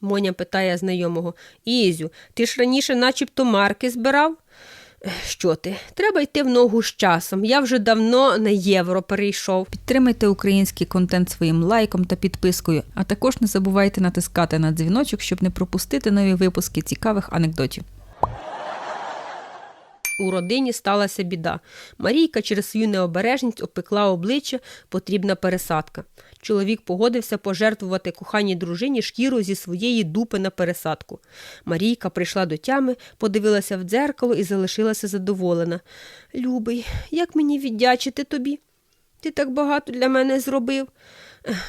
Моня питає знайомого. Ізю, ти ж раніше начебто марки збирав? Що ти? Треба йти в ногу з часом. Я вже давно на євро перейшов. Підтримайте український контент своїм лайком та підпискою, а також не забувайте натискати на дзвіночок, щоб не пропустити нові випуски цікавих анекдотів. У родині сталася біда. Марійка через свою необережність опекла обличчя, потрібна пересадка. Чоловік погодився пожертвувати коханій дружині шкіру зі своєї дупи на пересадку. Марійка прийшла до тями, подивилася в дзеркало і залишилася задоволена. Любий, як мені віддячити тобі? Ти так багато для мене зробив.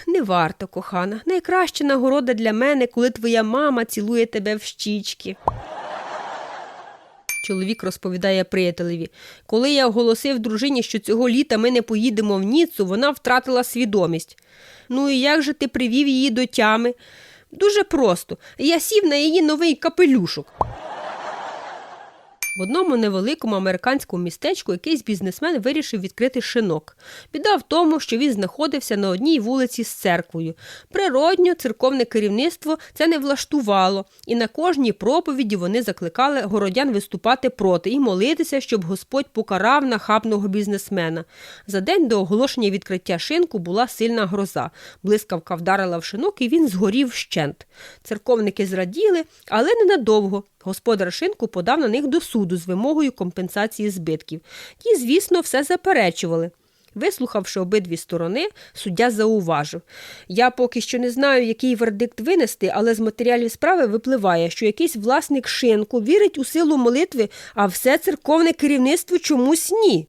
Не варто, кохана. Найкраща нагорода для мене, коли твоя мама цілує тебе в щічки. Чоловік розповідає приятелеві. Коли я оголосив дружині, що цього літа ми не поїдемо в Ніццу, вона втратила свідомість. Ну і як же ти привів її до тями? Дуже просто. Я сів на її новий капелюшок. В одному невеликому американському містечку якийсь бізнесмен вирішив відкрити шинок. Біда в тому, що він знаходився на одній вулиці з церквою. Природньо, церковне керівництво це не влаштувало, і на кожній проповіді вони закликали городян виступати проти і молитися, щоб Господь покарав нахабного бізнесмена. За день до оголошення відкриття шинку була сильна гроза. Блискавка вдарила в шинок, і він згорів вщент. Церковники зраділи, але ненадовго. Господар шинку подав на них до суду з вимогою компенсації збитків. Ті, звісно, все заперечували. Вислухавши обидві сторони, суддя зауважив. Я поки що не знаю, який вердикт винести, але з матеріалів справи випливає, що якийсь власник шинку вірить у силу молитви, а все церковне керівництво чомусь ні.